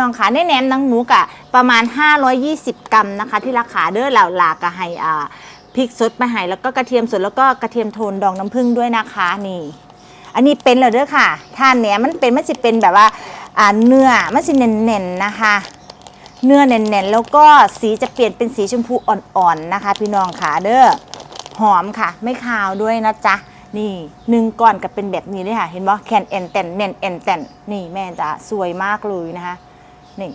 น้องขาในแหนมหนังหมูกะประมาณ 520 กรัมนะคะ ที่ราคาเด้อเหล่าหลากกะให้อ่าพริกสดมาให้แล้วก็กระเทียมสดแล้วก็กระเทียมโทนดองน้ำผึ้งด้วยนะคะนี่ อันนี้เป็นแล้วเด้อค่ะถ้าแหนมมันเป็นมันจะเป็นแบบว่าอ่าเนื้อมันจะเน่นๆนะคะ เนื้อเน่นๆแล้วก็สีจะเปลี่ยนเป็นสีชมพูอ่อนๆนะคะ พี่น้องขาเด้อหอมค่ะ ไม่คาวด้วยนะจ๊ะนี่หนึ่งก้อนก็เป็นแบบนี้เลยค่ะ เห็นบ่แคนแอนแตนเน่นแอนแตนนี่แม่จะสวยมากเลยนะคะ นี่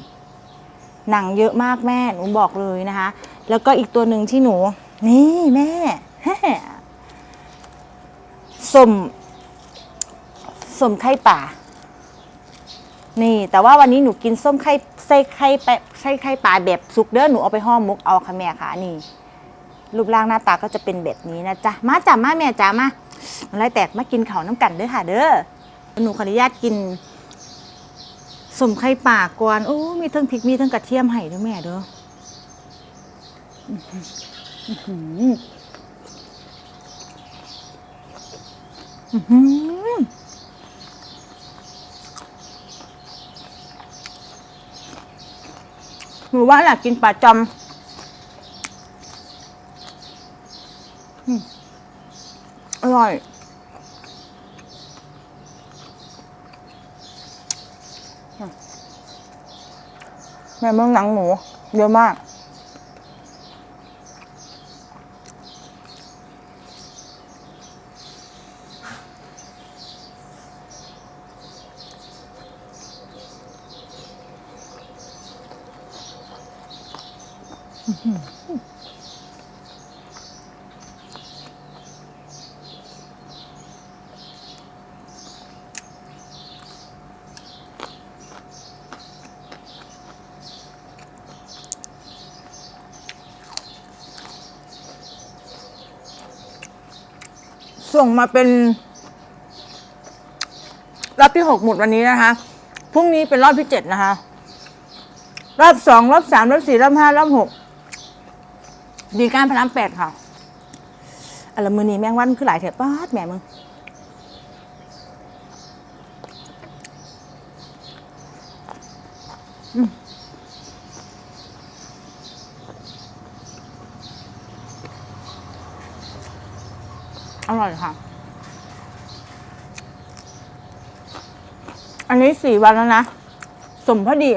หนังเยอะมากแม่หนูบอกเลยนะคะ แล้วก็อีกตัวหนึ่งที่หนู นี่แม่สมสมไข่ป่า นี่ แต่ว่าวันนี้หนูกินส้มไข่ไส้ไข่แปะไส้ไข่ปลาแบบสุกเด้อหนูเอาไปห่อมุกเอาค่ะแม่ค่ะนี่ รูปร่างหน้าตาก็จะเป็นแบบนี้นะจ๊ะมาจ้ะมาแม่จ้ะมาอะไรแตกมากินเขาน้ำกันเด้อค่ะ เด้อหนูขออนุญาตกิน สมไข่ป่าก่อนโอ้มีทั้งพริกมีทั้งกระเทียมให้ด้วยแม่เด้อหืออื้อหืออื้อหือหนูว่าอยากกินปลาจอมอร่อย แม่เมืองหนังหมูเยอะมาก ส่งมาเป็นรอบที่หกหมดวันนี้นะคะพรุ่งนี้เป็นรอบที่เจ็ดนะคะ รอบสองรอบสามรอบสี่รอบห้ารอบหกดีการพนันแปดค่ะอะไรมือนี้แมงวันคือหลายเถอะป้าดแม่มึงอืม อร่อยค่ะ อันนี้สี่วันแล้วนะ สมพอดี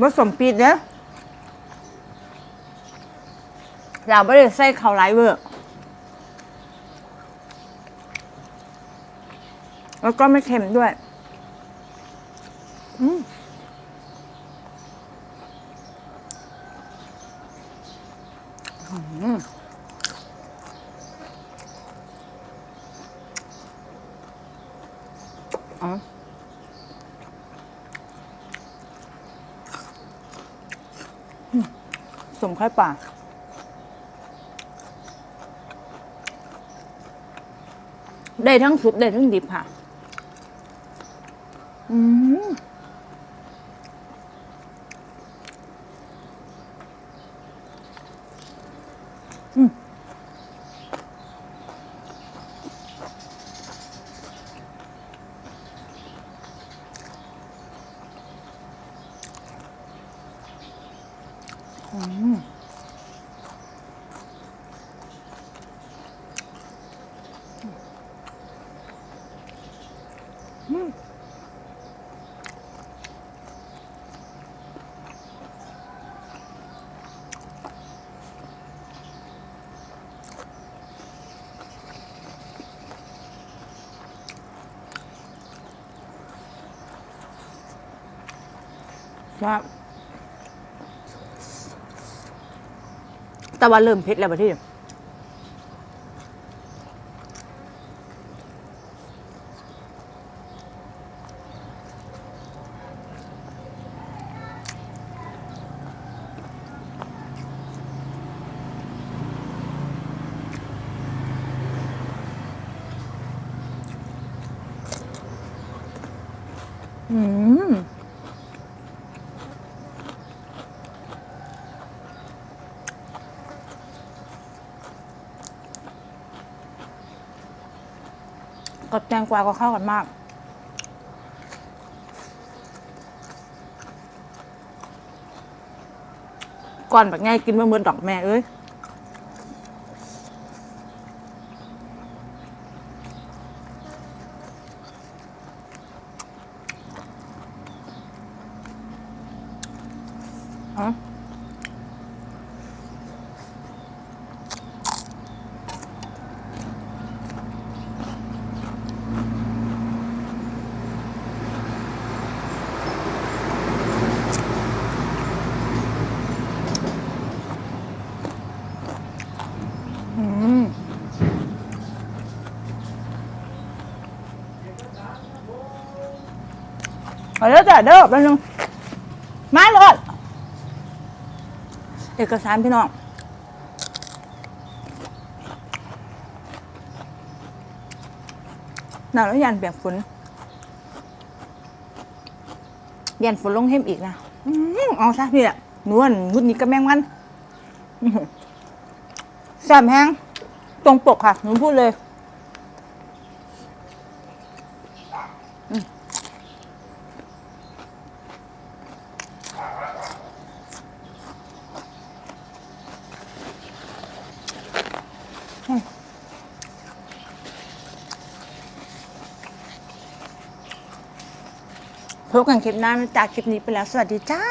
ผสมปีดเนี่ยอยาไม่ได้ใส่ข้าไรเวอร์แล้วก็ไม่เค็มด้วย อืมอืม ออืมสมไข่ป่าได้ทั้งสุกได้ทั้งดิบค่ะ อืม อืมว่า แต่ว่าเริ่มเผ็ดแล้วปะที่อืม กับแตงกวาก็เข้ากันมาก ก่อนแบบง่ายกินเมือเมื่อดอกแม่เอ้ยอ๋อ เอาเด้อจ้ะเด้อแป๊บนึงมาเลยเอกสารพี่น้องหนาวแล้วยันเปียกฝนยันฝนลงเข้มอีกนะเอาซะพี่แหละนวลงุดนี้ก็แมงมันแซ่บแห้งตรงปกค่ะหนูพูดเลย อืม พบกันคลิปหน้านะจากคลิปนี้ไปแล้ว สวัสดีจ้า